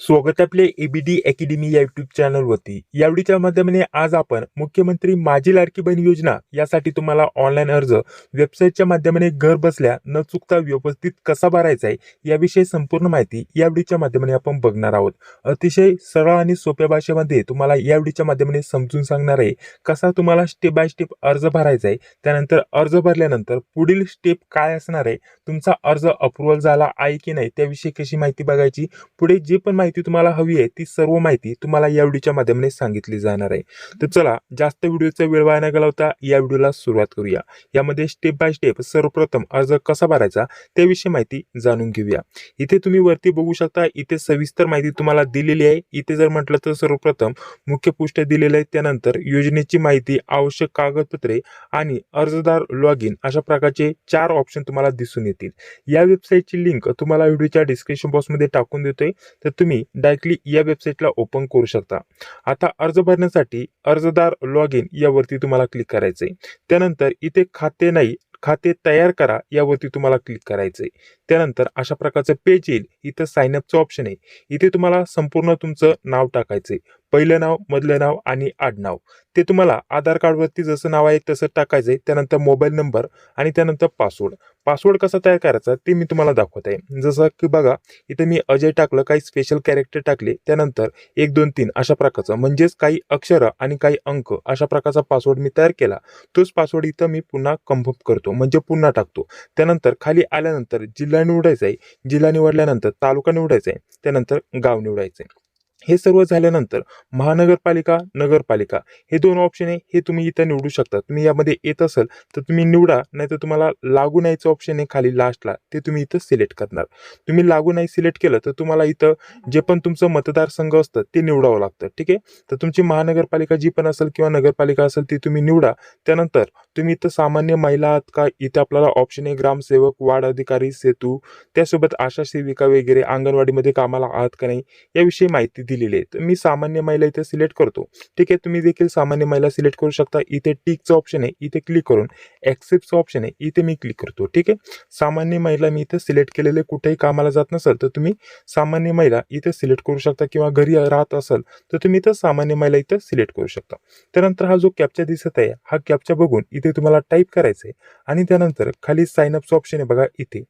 स्वागत आपले ABD academy या युट्यूब चॅनलवरती यावेळीच्या माध्यमाने आज आपण मुख्यमंत्री माझी लाडकी बहीण योजना यासाठी तुम्हाला ऑनलाईन अर्ज वेबसाईटच्या माध्यमाने घर बसल्या न चुकता व्यवस्थित कसा भरायचा आहे याविषयी संपूर्ण माहिती यावेळीच्या माध्यमाने आपण बघणार आहोत. अतिशय सरळ आणि सोप्या भाषेमध्ये तुम्हाला यावेळीच्या माध्यमाने समजून सांगणार आहे कसा तुम्हाला स्टेप बाय स्टेप अर्ज भरायचा आहे त्यानंतर अर्ज भरल्यानंतर पुढील स्टेप काय असणार आहे तुमचा अर्ज अप्रुव्हल झाला आहे की नाही त्याविषयी कशी माहिती बघायची पुढे जे पण माहिती तुम्हाला हवी आहे ती सर्व माहिती तुम्हाला या व्हिडिओच्या माध्यमाने सांगितली जाणार आहे. तर चला जास्त व्हिडिओचा वेळ वाया न घालवता या व्हिडिओला सुरुवात करूया. यामध्ये स्टेप बाय स्टेप सर्वप्रथम अर्ज कसा भरायचा त्याविषयी माहिती जाणून घेऊया. इथे तुम्ही वरती बघू शकता इथे सविस्तर माहिती तुम्हाला दिलेली आहे. इथे जर म्हटलं तर सर्वप्रथम मुख्य पृष्ठ दिलेलं आहे त्यानंतर योजनेची माहिती आवश्यक कागदपत्रे आणि अर्जदार लॉग इन अशा प्रकारचे चार ऑप्शन तुम्हाला दिसून येतील. या वेबसाईटची लिंक तुम्हाला व्हिडिओच्या डिस्क्रिप्शन बॉक्समध्ये टाकून देतोय. तर तुम्ही डायरेक्टली या वेबसाईटला ओपन करू शकता. आता अर्ज भरण्यासाठी अर्जदार लॉग इन यावरती तुम्हाला क्लिक करायचं आहे त्यानंतर इथे खाते नाही खाते तयार करा यावरती तुम्हाला क्लिक करायचं आहे त्यानंतर अशा प्रकारचं पेज येईल. इथं साईनअपचं ऑप्शन आहे. इथे तुम्हाला संपूर्ण तुमचं नाव टाकायचं आहे पहिलं नाव मधलं नाव आणि आडनाव ते तुम्हाला आधार कार्डवरती जसं नाव आहे तसं टाकायचं आहे त्यानंतर मोबाईल नंबर आणि त्यानंतर पासवर्ड पासवर्ड कसा तयार करायचा ते मी तुम्हाला दाखवत आहे. जसं की बघा इथे मी अजय टाकलं काही स्पेशल कॅरेक्टर टाकले त्यानंतर एक दोन तीन अशा प्रकारचं. म्हणजेच काही अक्षरं आणि काही अंक अशा प्रकारचा पासवर्ड मी तयार केला. तोच पासवर्ड इथं मी पुन्हा कन्फर्म करतो म्हणजे पुन्हा टाकतो. त्यानंतर खाली आल्यानंतर जिल्हा निवडायचा आहे. जिल्हा निवडल्यानंतर तालुका निवडायचा आहे. त्यानंतर गाव निवडायचं आहे. हे सर्व झाल्यानंतर महानगरपालिका नगरपालिका हे दोन ऑप्शन आहे हे तुम्ही इथं निवडू शकता. तुम्ही यामध्ये येत असेल तर तुम्ही निवडा नाही तर तुम्हाला लागू नाहीचं ऑप्शन आहे खाली लास्टला ते तुम्ही इथं सिलेक्ट करणार. तुम्ही लागू नाही सिलेक्ट केलं तर तुम्हाला इथं जे पण तुमचं मतदारसंघ असतं ते निवडावं लागतं. ठीक आहे? तर तुमची महानगरपालिका जी पण असेल किंवा नगरपालिका असेल ती तुम्ही निवडा. त्यानंतर तुम्ही इथं सामान्य महिला आहात का? इथे आपल्याला ऑप्शन आहे ग्रामसेवक वार्ड अधिकारी सेतू. त्यासोबत आशा सेविका वगैरे अंगणवाडीमध्ये कामाला आहात का नाही? याविषयी माहिती दिलेली आहे तर मी सामान्य महिला इथे सिलेक्ट करतो. ठीक आहे तुम्ही देखील सामान्य महिला सिलेक्ट करू शकता. इथे टिकचं ऑप्शन आहे इथे क्लिक करून ॲक्सेप्टचं ऑप्शन आहे इथे मी क्लिक करतो. ठीक आहे? सामान्य महिला मी इथं सिलेक्ट केलेले कुठेही कामाला जात नसेल तर तुम्ही सामान्य महिला इथे सिलेक्ट करू शकता किंवा घरी राहत असाल तर तुम्ही इथं सामान्य महिला इथं सिलेक्ट करू शकता. त्यानंतर हा जो कॅप्चा दिसत आहे हा कॅप्चा बघून इथे तुम्हाला टाईप करायचं आहे आणि त्यानंतर खाली सायनअपचं ऑप्शन आहे बघा इथे.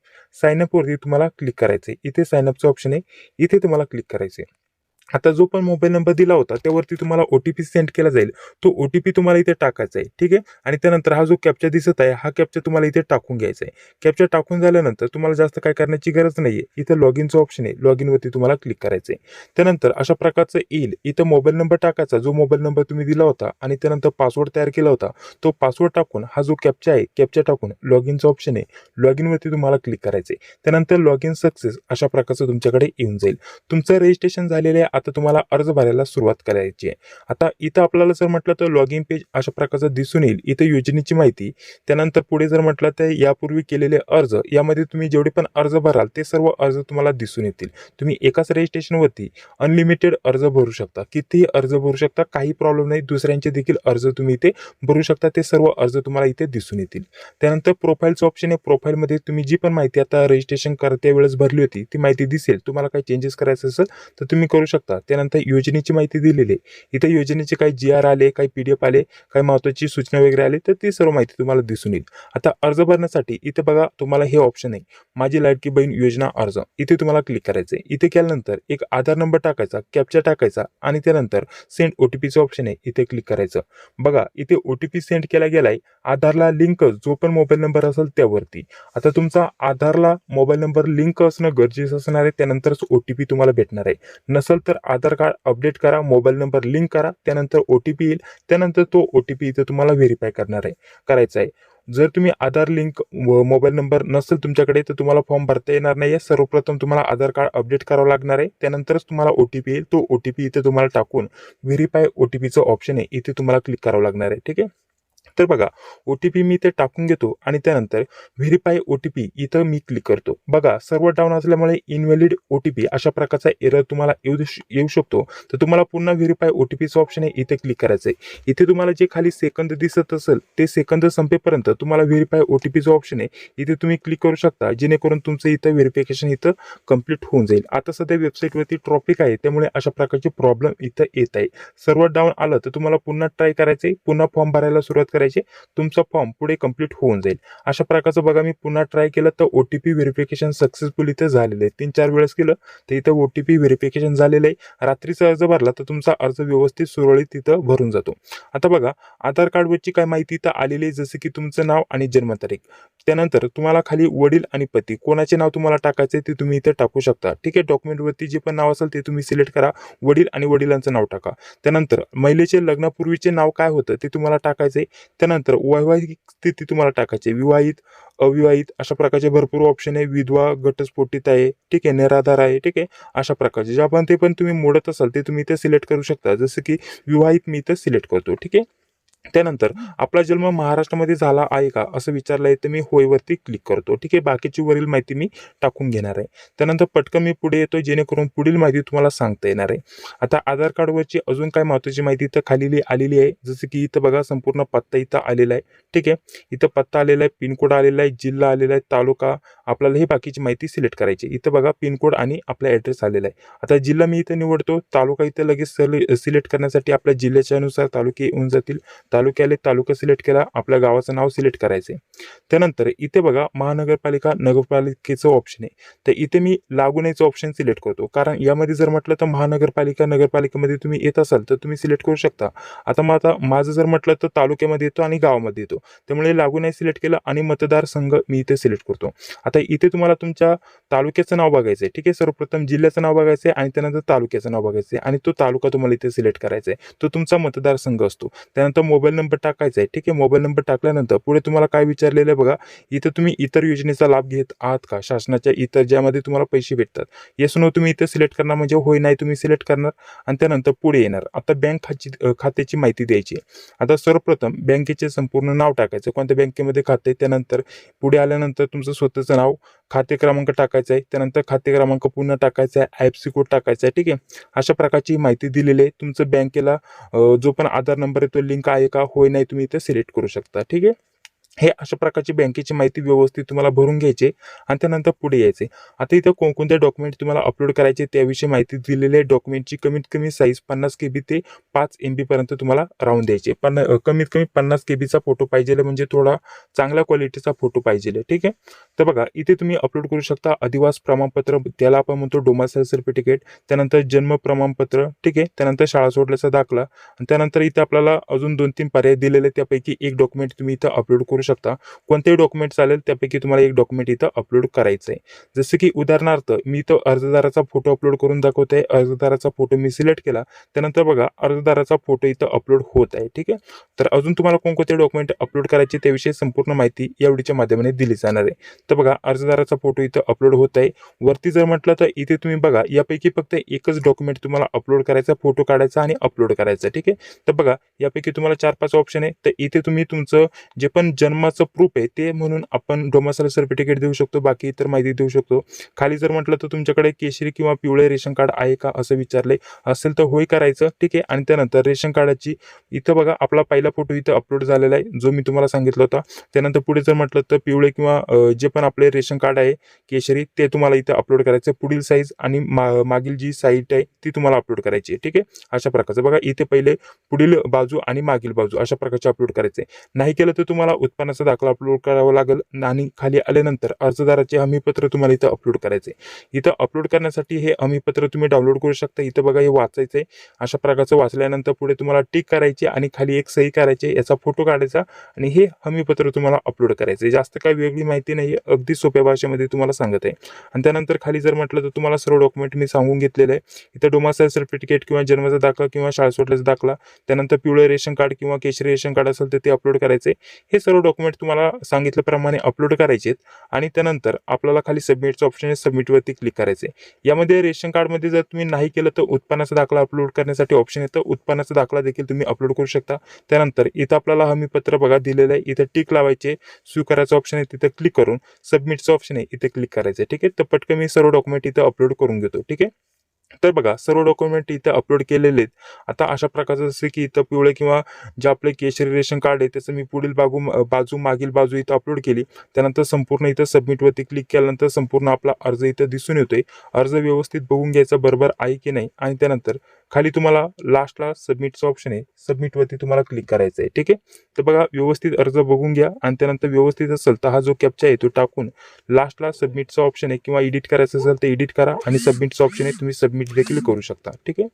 सायनअपवरती तुम्हाला क्लिक करायचं आहे. इथे सायनअपचं ऑप्शन आहे इथे तुम्हाला क्लिक करायचं आहे. आता जो पण मोबाईल नंबर दिला होता त्यावरती तुम्हाला ओ टी पी सेंड केला जाईल. तो ओ टी पी तुम्हाला इथे टाकायचा आहे ठीक आहे? आणि त्यानंतर हा जो कॅप्चा दिसत आहे हा कॅप्चा तुम्हाला इथे टाकून घ्यायचा आहे. कॅप्चा टाकून झाल्यानंतर तुम्हाला जास्त काय करण्याची गरज नाही आहे इथं लॉग इनचं ऑप्शन आहे. लॉग इनवरती तुम्हाला क्लिक करायचं आहे त्यानंतर अशा प्रकारचं येईल. इथं मोबाईल नंबर टाकायचा. जो मोबाईल नंबर तुम्ही दिला होता आणि त्यानंतर पासवर्ड तयार केला होता तो पासवर्ड टाकून हा जो कॅप्चा आहे कॅप्चा टाकून लॉग इनचं ऑप्शन आहे. लॉग इनवरती तुम्हाला क्लिक करायचं आहे त्यानंतर लॉग इन सक्सेस अशा प्रकारचं तुमच्याकडे येऊन जाईल. तुमचं रजिस्ट्रेशन झालेलं आहे आता तुम्हाला अर्ज भरायला सुरुवात करायची आहे. आता इथं आपल्याला जर म्हटलं तर लॉग इन पेज अशा प्रकारचं दिसून येईल. इथं योजनेची माहिती त्यानंतर पुढे जर म्हटलं तर यापूर्वी केलेले अर्ज यामध्ये तुम्ही जेवढे पण अर्ज भराल ते सर्व अर्ज तुम्हाला दिसून येतील. तुम्ही एकाच रजिस्ट्रेशनवरती अनलिमिटेड अर्ज भरू शकता. कितीही अर्ज भरू शकता काही प्रॉब्लेम नाही दुसऱ्यांचे देखील अर्ज तुम्ही इथे भरू शकता ते सर्व अर्ज तुम्हाला इथे दिसून येतील. त्यानंतर प्रोफाईलचं ऑप्शन आहे. प्रोफाईलमध्ये तुम्ही जी पण माहिती आता रजिस्ट्रेशन करत्या वेळेस भरली होती ती माहिती दिसेल. तुम्हाला काही चेंजेस करायचं असेल तर तुम्ही करू शकता. त्यानंतर योजनेची माहिती दिलेली आहे. इथे योजनेचे काही जी आर आले काही पी डी एफ आले काही महत्त्वाची सूचना वगैरे आली तर ती सर्व माहिती तुम्हाला दिसून येईल. आता अर्ज भरण्यासाठी इथे बघा तुम्हाला हे ऑप्शन आहे. माझी लाडकी बहीण योजना अर्ज. इथे तुम्हाला क्लिक करायचं आहे. इथे केल्यानंतर एक आधार नंबर टाकायचा कॅप्चर टाकायचा आणि त्यानंतर सेंड ओ टी पीचं ऑप्शन आहे. इथे क्लिक करायचं. बघा इथे ओ टी पी सेंड केला गेलाय. आधारला लिंक जो पण मोबाईल नंबर असेल त्यावरती. आता तुमचा आधारला मोबाईल नंबर लिंक असणं गरजेचं असणार आहे. त्यानंतरच ओ टी पी तुम्हाला भेटणार आहे. नसेल तर आधार कार्ड अपडेट करा मोबाईल नंबर लिंक करा त्यानंतर ओ टी पी येईल त्यानंतर तो ओ टी पी इथं तुम्हाला व्हेरीफाय करणार आहे करायचा आहे. जर तुम्ही आधार लिंक व मोबाईल नंबर नसेल तुमच्याकडे तर तुम्हाला फॉर्म भरता येणार नाही आहे. सर्वप्रथम तुम्हाला आधार कार्ड अपडेट करावं लागणार आहे. त्यानंतरच तुम्हाला ओ टी पी येईल तो ओ टी पी इथे तुम्हाला टाकून व्हेरीफाय ओ टी पीचं ऑप्शन आहे इथे तुम्हाला क्लिक करावं लागणार आहे ठीक आहे? तर बघा ओ टी पी मी इथे टाकून घेतो आणि त्यानंतर व्हेरीफाय ओ टी पी इथं मी क्लिक करतो. बघा सर्व डाऊन असल्यामुळे इनव्हॅलिड ओ टी पी अशा प्रकारचा एरर तुम्हाला येऊ येऊ शकतो. तर तुम्हाला पुन्हा व्हेरीफाय ओ टी पीचं ऑप्शन आहे इथे क्लिक करायचं आहे इथे तुम्हाला जे खाली सेकंद दिसत असेल ते सेकंद संपेपर्यंत तुम्हाला व्हेरीफाय ओ टी पीचं ऑप्शन आहे. इथे तुम्ही क्लिक करू शकता जेणेकरून तुमचं इथं व्हेरिफिकेशन इथं कंप्लीट होऊन जाईल. आता सध्या वेबसाईटवरती ट्रॉफिक आहे त्यामुळे अशा प्रकारचे प्रॉब्लेम इथं येत आहे. सर्व डाऊन आलं तर तुम्हाला पुन्हा ट्राय करायचं आहे पुन्हा फॉर्म भरायला सुरुवात करायची. तुमचा फॉर्म पुढे कंप्लीट होऊन जाईल. अशा प्रकारचं बघा मी पुन्हा ट्राय केलं तर O T P verification successful इथं झालेलं आहे. तीन चार वेळेस केलं तर इथं ओ टी पी व्हेरिफिकेशन झालेलं आहे. रात्रीचा अर्ज भरला तर तुमचा अर्ज व्यवस्थित सुरळीत तिथं भरून जातो. आता बघा आधार कार्डवरची काय माहिती इथं आलेली आहे जसं की तुमचं नाव आणि जन्मतारीख. त्यानंतर तुम्हाला खाली वडील आणि पती कोणाचे नाव तुम्हाला टाकायचे ते तुम्ही इथे टाकू शकता. ठीक आहे डॉक्युमेंटवरती जे पण नाव असेल ते तुम्ही सिलेक्ट करा. वडील आणि वडिलांचं नाव टाका. त्यानंतर महिलेचे लग्नापूर्वीचे नाव काय होतं ते तुम्हाला टाकायचे त्यानंतर वैवाहिक स्थिती तुम्हाला टाकायची विवाहित अविवाहित अशा प्रकारचे भरपूर ऑप्शन आहे. विधवा घटस्फोटित आहे. ठीक आहे निराधार आहे. ठीक आहे अशा प्रकारचे. ज्या पण ते पण तुम्ही मोडत असाल ते तुम्ही इथे सिलेक्ट करू शकता. जसं की विवाहित मी इथं सिलेक्ट करतो. ठीक आहे? त्यानंतर आपला जन्म महाराष्ट्रामध्ये झाला आहे का? असं विचारलं आहे तर मी होयवरती क्लिक करतो. ठीक आहे? बाकीची वरील माहिती मी टाकून घेणार आहे. त्यानंतर पटकन मी पुढे येतो जेणेकरून पुढील माहिती तुम्हाला सांगता येणार आहे. आता आधार कार्डवरची अजून काय महत्त्वाची माहिती इथं खाली आलेली आहे. जसं की इथं बघा संपूर्ण पत्ता इथं आलेला आहे. ठीक आहे? इथं पत्ता आलेला आहे पिनकोड आलेला आहे जिल्हा आलेला आहे तालुका. आपल्याला हे बाकीची माहिती सिलेक्ट करायची इथं बघा पिनकोड आणि आपला ॲड्रेस आलेला आहे. आता जिल्हा मी इथं निवडतो. तालुका इथं लगेच सिलेक्ट करण्यासाठी आपल्या जिल्ह्याच्या अनुसार तालुके येऊन जातील. तालुक्याले तालुका सिलेक्ट केला आपल्या गावाचं नाव सिलेक्ट करायचं आहे त्यानंतर इथे बघा महानगरपालिका नगरपालिकेचं ऑप्शन आहे. तर इथे मी लागू नयेचं ऑप्शन सिलेक्ट करतो. कारण यामध्ये जर म्हटलं तर महानगरपालिका नगरपालिकेमध्ये तुम्ही येत असाल तर तुम्ही सिलेक्ट करू शकता. आता मग आता माझं जर म्हटलं तर तालुक्यामध्ये येतो आणि गावामध्ये येतो. त्यामुळे लागू नाही सिलेक्ट केलं आणि मतदारसंघ मी इथे सिलेक्ट करतो. आता इथे तुम्हाला तुमच्या तालुक्याचं नाव बघायचं आहे ठीक आहे सर्वप्रथम जिल्ह्याचं नाव बघायचं आहे आणि त्यानंतर तालुक्याचं नाव बघायचं आहे आणि तो तालुका तुम्हाला इथे सिलेक्ट करायचा आहे तो तुमचा मतदारसंघ असतो. त्यानंतर मोबाईल नंबर टाकायचा आहे. ठीक आहे मोबाईल नंबर टाकल्यानंतर पुढे तुम्हाला काय विचारलेलं आहे बघा इथं तुम्ही इतर योजनेचा लाभ घेत आहात का? शासनाच्या इतर ज्यामध्ये तुम्हाला पैसे भेटतात. येस नो तुम्ही इथं सिलेक्ट करणार म्हणजे होय नाही तुम्ही सिलेक्ट करणार. आणि त्यानंतर पुढे येणार. आता बँक खाची खात्याची माहिती द्यायची आता सर्वप्रथम बँकेचे संपूर्ण नाव टाकायचं. कोणत्या बँकेमध्ये खाते त्यानंतर पुढे आल्यानंतर तुमचं स्वतःचं नाव खाते क्रमांक टाकायचा आहे. त्यानंतर खाते क्रमांक पुन्हा टाकायचा आहे. आय एफ सी कोड टाकायचा आहे. ठीक आहे? अशा प्रकारची माहिती दिलेली आहे. तुमचं बँकेला जो पण आधार नंबर आहे तो लिंक आहे का? होय नाही तुम्ही इथे सिलेक्ट करू शकता. ठीक आहे? हे अशा प्रकारची बँकेची माहिती व्यवस्थित तुम्हाला भरून घ्यायची आणि त्यानंतर पुढे यायचे. आता इथं कोणकोणते डॉक्युमेंट तुम्हाला अपलोड करायचे त्याविषयी माहिती दिलेली आहे. डॉक्युमेंटची कमीत कमी साईज पन्नास के बी ते पाच एम बीपर्यंत तुम्हाला राहून द्यायचे. पण कमीत कमी पन्नास के बीचा फोटो पाहिजे म्हणजे थोडा चांगल्या क्वालिटीचा फोटो पाहिजे ठीक आहे? तर बघा इथे तुम्ही अपलोड करू शकता अधिवास प्रमाणपत्र. त्याला आपण म्हणतो डोमासाईल सर्टिफिकेट त्यानंतर जन्म प्रमाणपत्र. ठीक आहे? त्यानंतर शाळा सोडल्याचा दाखला. आणि त्यानंतर इथे आपल्याला अजून दोन तीन पर्याय दिलेले त्यापैकी एक डॉक्युमेंट तुम्ही इथं अपलोड करू शकता. कोणतेही डॉक्युमेंट चालेल त्यापैकी तुम्हाला एक डॉक्युमेंट इथं अपलोड करायचं आहे जसं की उदाहरणार्थ मी तो अर्जदाराचा फोटो अपलोड करून दाखवत आहे अर्जदाराचा फोटो मी सिलेक्ट केला. त्यानंतर बघा अर्जदाराचा फोटो इथं अपलोड होत आहे. ठीक आहे? तर अजून तुम्हाला कोणकोणते डॉक्युमेंट अपलोड करायचे त्याविषयी संपूर्ण माहिती या व्हिडिओच्या माध्यमाने दिली जाणार आहे. तर बघा अर्जदाराचा फोटो इथं अपलोड होत आहे. वरती जर म्हटलं तर इथे तुम्ही बघा यापैकी फक्त एकच डॉक्युमेंट तुम्हाला अपलोड करायचा फोटो काढायचा आणि अपलोड करायचा. ठीक आहे? तर बघा यापैकी तुम्हाला चार पाच ऑप्शन आहे. तर इथे तुम्ही तुमचं जे पण जन्म जन्माचं प्रूफ आहे ते म्हणून आपण डोमासाला सर्टिफिकेट देऊ शकतो बाकी इतर माहिती देऊ शकतो. खाली जर म्हटलं तर तुमच्याकडे केशरी किंवा पिवळे रेशन कार्ड आहे का असं विचारले असेल तर होय करायचं ठीक आहे. आणि त्यानंतर रेशन कार्डाची इथं बघा आपला पहिला फोटो इथं अपलोड झालेला आहे जो मी तुम्हाला सांगितलं होता. त्यानंतर पुढे जर म्हटलं तर पिवळे किंवा जे पण आपले रेशन कार्ड आहे केशरी ते तुम्हाला इथं अपलोड करायचं. पुढील साईज आणि मा मागील जी साईट आहे ती तुम्हाला अपलोड करायची आहे ठीक आहे. अशा प्रकारचं. बघा इथे पहिले पुढील बाजू आणि मागील बाजू अशा प्रकारचे अपलोड करायचे. नाही केलं तर तुम्हाला उत्पन्न उत्पन्नाचा दाखला अपलोड करावा लागेल आणि खाली आल्यानंतर अर्जदाराचे हमीपत्र तुम्हाला इथं अपलोड करायचे इथं अपलोड करण्यासाठी हे हमीपत्र तुम्ही डाउनलोड करू शकता. इथं बघा हे वाचायचं आहे अशा प्रकारचं वाचल्यानंतर पुढे तुम्हाला टिक करायची आणि खाली एक सही करायची याचा फोटो काढायचा आणि हे हमीपत्र तुम्हाला अपलोड करायचं जास्त काही वेगळी माहिती नाही आहे अगदी सोप्या भाषेमध्ये तुम्हाला सांगत आहे. आणि त्यानंतर खाली जर म्हटलं तर तुम्हाला सर्व डॉक्युमेंट मी सांगून घेतलेलं आहे. इथं डोमासाईल सर्टिफिकेट किंवा जन्माचा दाखला किंवा शाळा सोडल्याचा दाखला त्यानंतर पिवळे रेशन कार्ड किंवा केशरी रेशन कार्ड असेल तर ते अपलोड करायचे हे सर्व डॉक्युमेंट तुम्हाला सांगितल्याप्रमाणे अपलोड करायचे आहेत आणि त्यानंतर आपल्याला खाली सबमिटचं ऑप्शन आहे सबमिटवरती क्लिक करायचं आहे यामध्ये रेशन कार्डमध्ये जर तुम्ही नाही केलं तर उत्पन्नाचा दाखला अपलोड करण्यासाठी ऑप्शन येतं उत्पन्नाचा दाखला देखील तुम्ही अपलोड करू शकता. त्यानंतर इथं आपल्याला हमीपत्र बघा दिलेलं आहे. इथं टिक लावायचे स्वीकारायचं ऑप्शन आहे. तिथं क्लिक करून सबमिटचं ऑप्शन आहे. इथे क्लिक करायचं आहे ठीक आहे? तर पटकन मी सर्व डॉक्युमेंट इथं अपलोड करून घेतो. ठीक आहे? तर बघा सर्व डॉक्युमेंट इथं अपलोड केलेले आहेत. आता अशा प्रकारचं जसं की इथं पिवळे किंवा जे आपले केशरी रेशन कार्ड आहे त्याचं मी पुढील बाजू बाजू मागील बाजू इथं अपलोड केली. त्यानंतर संपूर्ण इथं सबमिटवरती क्लिक केल्यानंतर संपूर्ण आपला अर्ज इथं दिसून येतोय. अर्ज व्यवस्थित बघून घ्यायचा बरोबर आहे की नाही? आणि त्यानंतर खाली तुम्हाला लास्टला सबमिटचं ऑप्शन आहे. सबमिटवरती तुम्हाला क्लिक करायचं आहे. ठीक आहे? तर बघा व्यवस्थित अर्ज बघून घ्या आणि त्यानंतर व्यवस्थित असेल तर हा जो कॅप्चा आहे तो टाकून लास्टला सबमिटचा ऑप्शन आहे किंवा एडिट करायचं असेल तर एडिट करा आणि सबमिटचं ऑप्शन आहे तुम्ही सबमिट देखील करू शकता. ठीक आहे?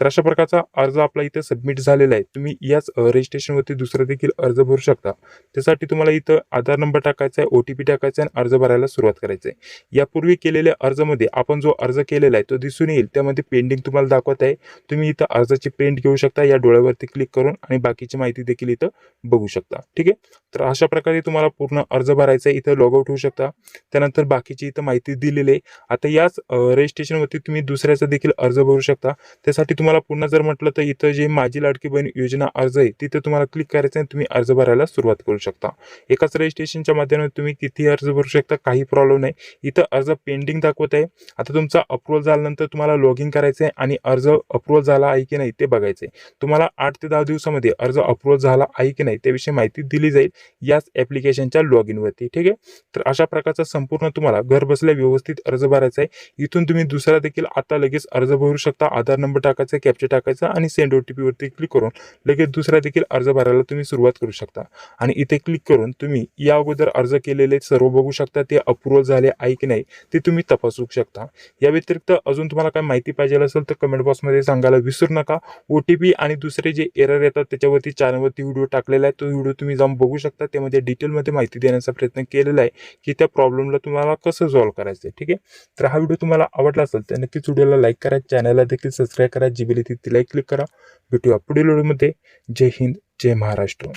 तर अशा प्रकारचा अर्ज आपला इथं सबमिट झालेला आहे. तुम्ही याच रजिस्ट्रेशनवरती दुसरा देखील अर्ज भरू शकता. त्यासाठी तुम्हाला इथं आधार नंबर टाकायचा आहे ओ टी पी टाकायचा आहे आणि अर्ज भरायला सुरुवात करायची आहे. यापूर्वी केलेल्या अर्जामध्ये आपण जो अर्ज केलेला आहे तो दिसून येईल. त्यामध्ये पेंडिंग तुम्हाला दाखवत आहे. तुम्ही इथं अर्जाची प्रिंट घेऊ शकता या डोळ्यावरती क्लिक करून आणि बाकीची माहिती देखील इथं बघू शकता. ठीक आहे? तर अशा प्रकारे तुम्हाला पूर्ण अर्ज भरायचा आहे इथं लॉगआउट होऊ शकता. त्यानंतर बाकीची इथं माहिती दिलेली आहे. आता याच रजिस्ट्रेशनवरती तुम्ही दुसऱ्याचा देखील अर्ज भरू शकता. त्यासाठी तुम्हाला पुन्हा जर म्हटलं तर इथं जे माझी लाडकी बहीण योजना अर्ज आहे तिथे तुम्हाला क्लिक करायचं आहे तुम्ही अर्ज भरायला सुरुवात करू शकता. एकाच रजिस्ट्रेशनच्या माध्यमातून तुम्ही किती अर्ज भरू शकता काही प्रॉब्लेम नाही. इथं अर्ज पेंडिंग दाखवत आहे. आता तुमचा अप्रुव्हल झाल्यानंतर तुम्हाला लॉग इन करायचं आहे आणि अर्ज अप्रुव्हल झाला आहे की नाही ते बघायचं आहे तुम्हाला आठ ते दहा दिवसामध्ये अर्ज अप्रुव्हल झाला आहे की नाही त्याविषयी माहिती दिली जाईल याच ॲप्लिकेशनच्या लॉग इनवरती ठीक आहे? तर अशा प्रकारचा संपूर्ण तुम्हाला घर बसल्या व्यवस्थित अर्ज भरायचा आहे. इथून तुम्ही दुसरा देखील आता लगेच अर्ज भरू शकता. आधार नंबर टाकायचा कॅप्चर टाकायचा आणि सेंड ओ टी पीवरती क्लिक करून लगेच दुसरा देखील अर्ज भरायला तुम्ही सुरुवात करू शकता. आणि इथे क्लिक करून तुम्ही या अगोदर अर्ज केलेले सर्व बघू शकता ते अप्रुव्हल झाले आहे की नाही ते तुम्ही तपासू शकता. या व्यतिरिक्त अजून तुम्हाला काय माहिती पाहिजे असेल तर कमेंट बॉक्समध्ये सांगायला विसरू नका. ओ टी पी आणि दुसरे जे एरर येतात त्याच्यावरती चॅनलवरती व्हिडिओ टाकलेला आहे. तो व्हिडिओ तुम्ही जाऊन बघू शकता. त्यामध्ये डिटेलमध्ये माहिती देण्याचा प्रयत्न केलेला आहे की त्या प्रॉब्लेमला तुम्हाला कसं सॉल्व्ह करायचं आहे. ठीक आहे? तर हा व्हिडिओ तुम्हाला आवडला असेल तर नक्कीच व्हिडिओला लाईक करा. चॅनलला देखील सबस्क्राईब करा. जी बिली ती लाईक क्लिक करा. भेटूया पुढील व्हिडिओमध्ये जय हिंद जय महाराष्ट्र.